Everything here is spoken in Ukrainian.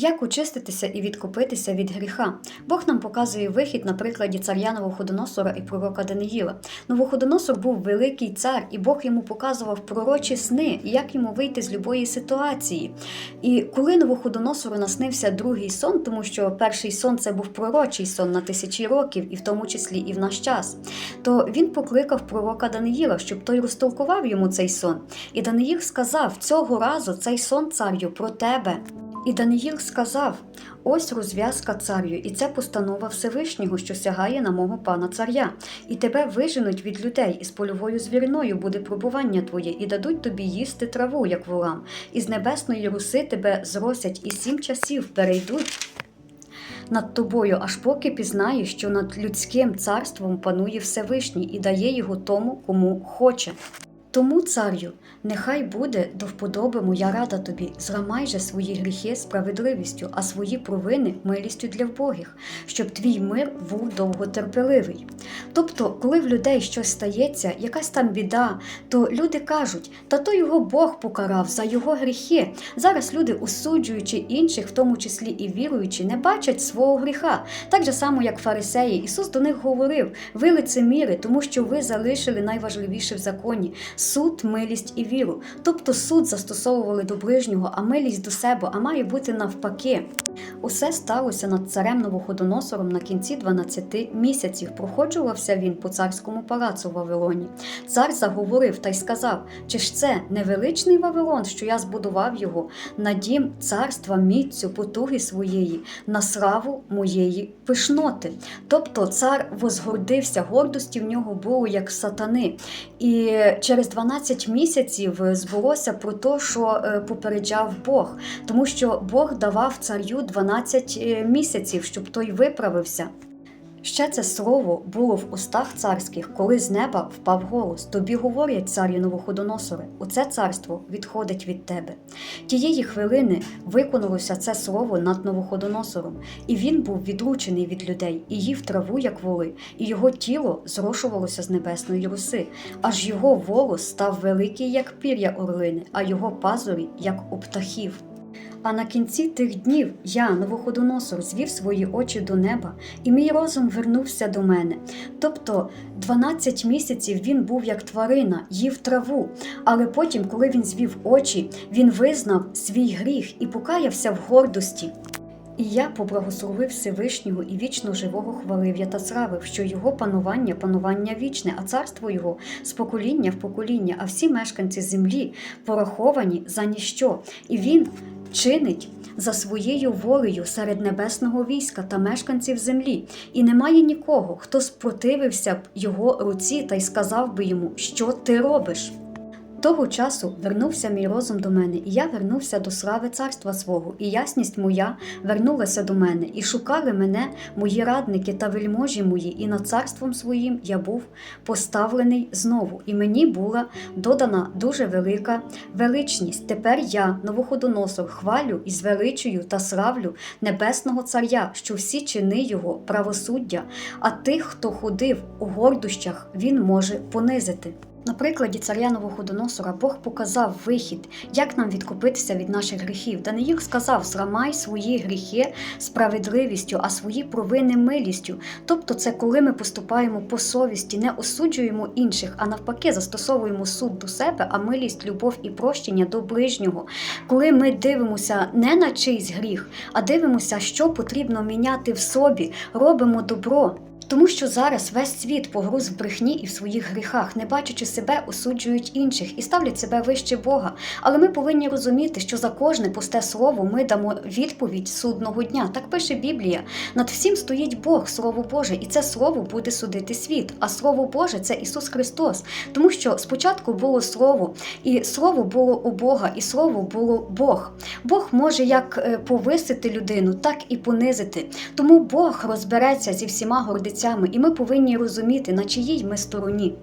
Як очиститися і відкупитися від гріха? Бог нам показує вихід на прикладі царя Новоходоносора і пророка Даниїла. Новоходоносор був великий цар, і Бог йому показував пророчі сни, як йому вийти з любої ситуації. І коли Новоходоносору наснився другий сон, тому що перший сон це був пророчий сон на тисячі років, і в тому числі і в наш час, то він покликав пророка Даниїла, щоб той розтолкував йому цей сон. І Даниїл сказав: цього разу цей сон царю про тебе. І Даниїл сказав: ось розв'язка царю, і це постанова Всевишнього, що сягає на мого пана царя. І тебе виженуть від людей, і з польовою звіриною буде пробування твоє, і дадуть тобі їсти траву, як волам, і з небесної руси тебе зросять, і сім часів перейдуть. Над тобою, аж поки пізнаєш, що над людським царством панує Всевишній і дає його тому, кому хоче. Тому, царю, нехай буде до вподоби моя рада тобі, зламай же свої гріхи справедливістю, а свої провини милістю для вбогих, щоб твій мир був довготерпеливий. Тобто, коли в людей щось стається, якась там біда, то люди кажуть, та то його Бог покарав за його гріхи. Зараз люди, осуджуючи інших, в тому числі і віруючи, не бачать свого гріха. Так же само, як фарисеї, Ісус до них говорив: ви лицеміри, тому що ви залишили найважливіше в законі суд, милість і віру. Тобто суд застосовували до ближнього, а милість до себе, а має бути навпаки. Усе сталося над царем Новоходоносором на кінці 12 місяців. Проходжувався він по царському палацу в Вавилоні. Цар заговорив та й сказав: Чи ж це невеличний Вавилон, що я збудував його на дім царства міцю потуги своєї, на славу моєї пишноти. Тобто цар возгордився, гордості в нього було як сатани. І через 12 місяців збулося про те, що е, попереджав Бог, тому що Бог давав царю 12 місяців, щоб той виправився. Ще це слово було в устах царських, коли з неба впав голос. Тобі говорять, царю Новоходоносоре, оце царство відходить від тебе. Тієї хвилини виконалося це слово над Новоходоносором, і він був відлучений від людей, і їв траву, як воли, і його тіло зрошувалося з небесної роси, аж його волос став великий, як пір'я орлини, а його пазурі, як у птахів. А на кінці тих днів я, Новоходоносор, звів свої очі до неба, і мій розум вернувся до мене. Тобто 12 місяців він був як тварина, їв траву, але потім, коли він звів очі, він визнав свій гріх і покаявся в гордості. І я поблагословив Всевишнього і вічно живого хвалив я та славив, що його панування панування вічне, а царство його з покоління в покоління, а всі мешканці землі пораховані за ніщо. І він чинить за своєю волею серед небесного війська та мешканців землі, і немає нікого, хто спротивився б його руці та й сказав би йому, що ти робиш. Того часу вернувся мій розум до мене, і я вернувся до слави царства свого, і ясність моя вернулася до мене, і шукали мене мої радники та вельможі мої, і над царством своїм я був поставлений знову, і мені була додана дуже велика величність. Тепер я, новоходоносор, хвалю і звеличую та славлю небесного царя, що всі чини його правосуддя, а тих, хто ходив у гордощах, він може понизити. На прикладі царя Новоходоносора Бог показав вихід, як нам відкупитися від наших гріхів. Даниїл сказав: зламай свої гріхи справедливістю, а свої провини милістю. Тобто, це коли ми поступаємо по совісті, не осуджуємо інших, а навпаки, застосовуємо суд до себе, а милість, любов і прощення до ближнього. Коли ми дивимося не на чийсь гріх, а дивимося, що потрібно міняти в собі, робимо добро. Тому що зараз весь світ погруз в брехні і в своїх гріхах, не бачачи себе, осуджують інших і ставлять себе вище Бога. Але ми повинні розуміти, що за кожне пусте слово ми дамо відповідь судного дня. Так пише Біблія. Над всім стоїть Бог, Слово Боже, і це слово буде судити світ. А Слово Боже це Ісус Христос. Тому що спочатку було Слово, і Слово було у Бога, і Слово було Бог. Бог може як е, повисити людину, так і понизити. Тому Бог розбереться зі всіма гордицями, і ми повинні розуміти, на чиїй ми стороні.